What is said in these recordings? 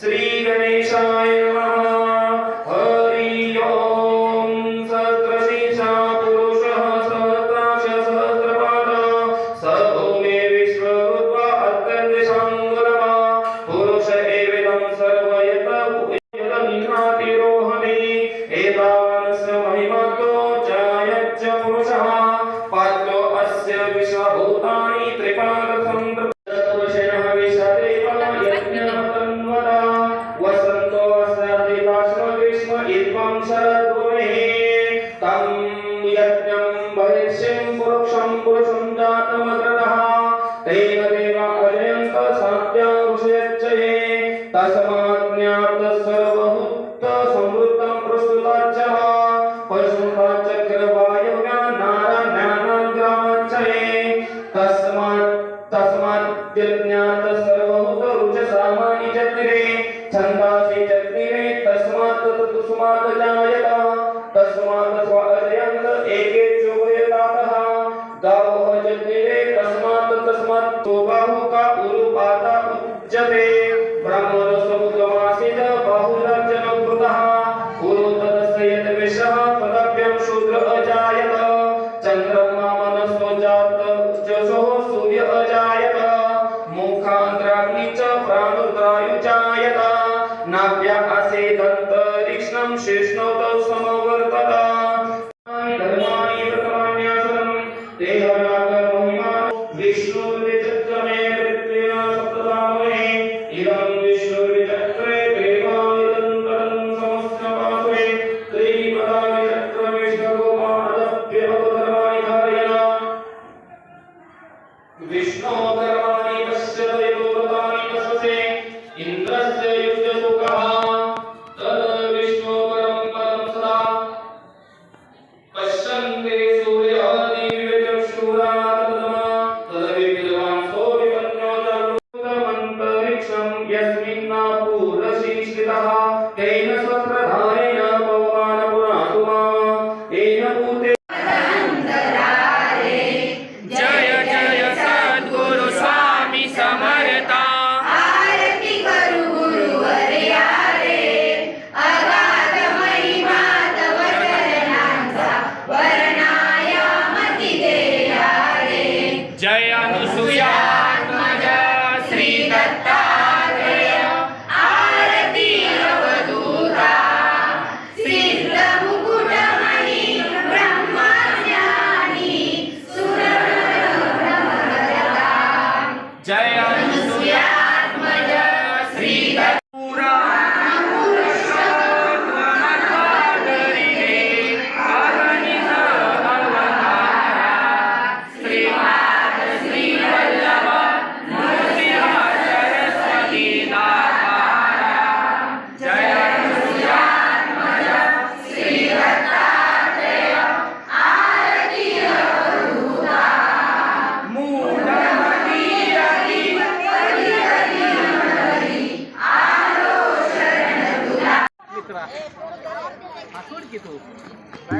श्री गणेशाय नमः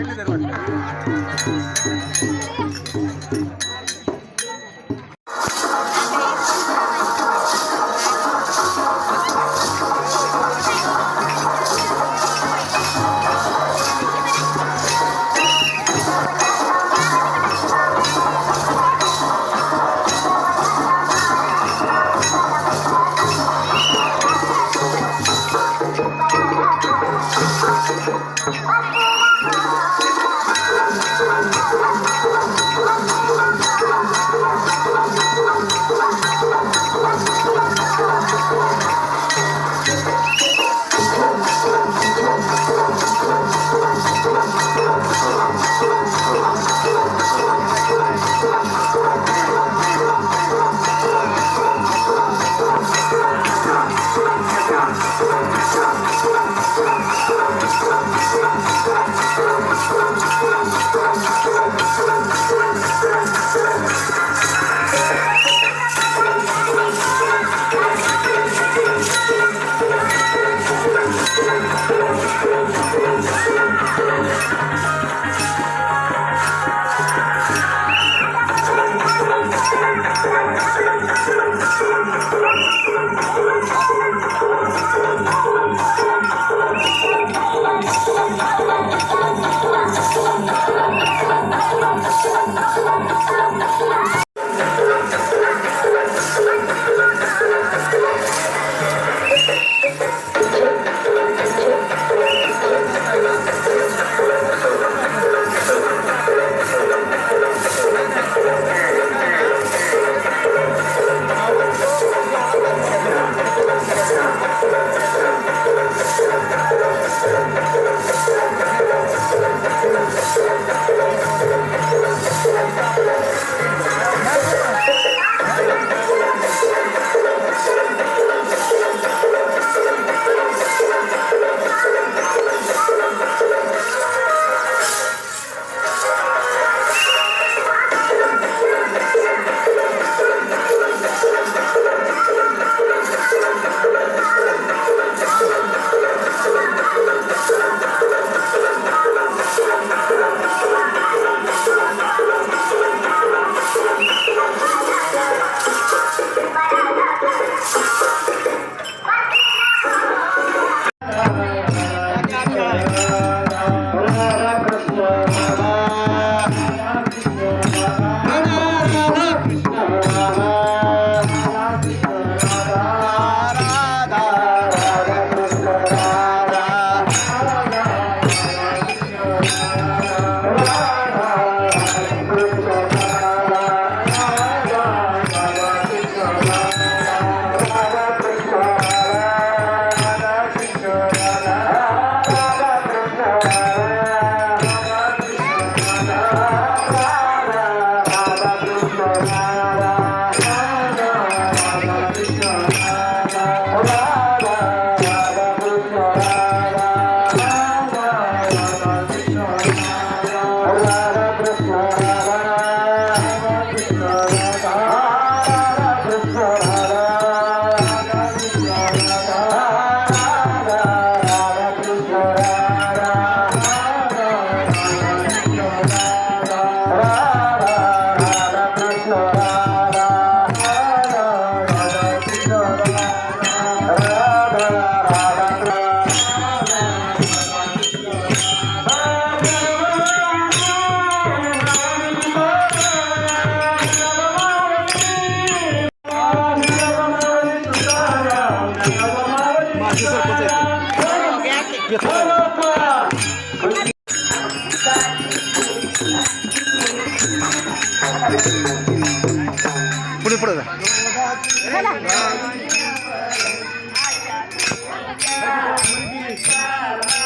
baile del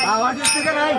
आवाज येते का नाही?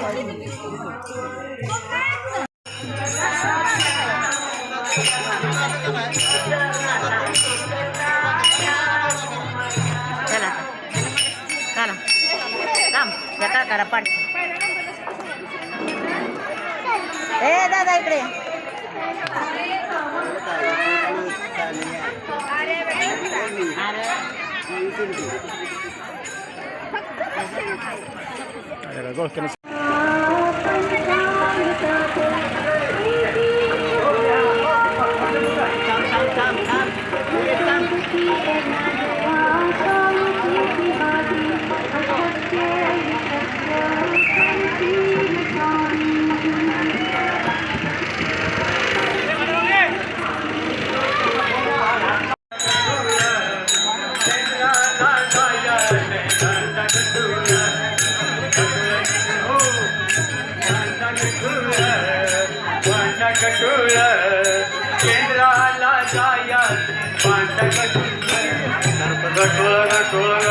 खाली बसा. चला चला थांब जटा करा पाठ ए दादा इकडे Agora que não कटोळ केंद्राला जाया पांढ कटोळ गटोळ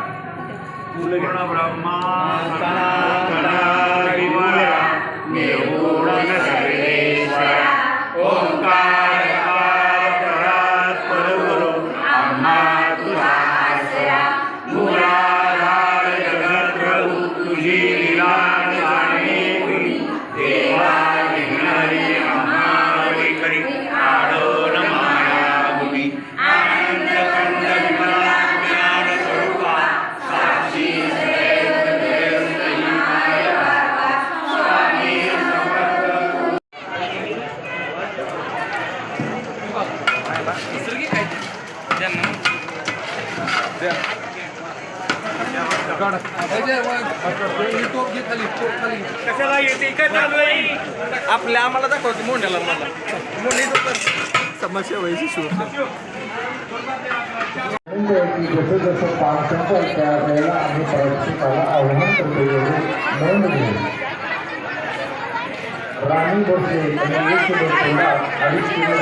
पूर्ण ब्रह्मा कशाला येते काय चालू आहे आपल्या आम्हाला दाखवतो मोंढ्याला मला मोंढी समस्या व्हायची सुरू म्हणजे की जसं जसं काम संपल त्या वेळेला आम्ही प्रशिक्षकाला आव्हान करतो एवढी नोंद घेऊ राणी भोसले यांनी एक अडीच किलो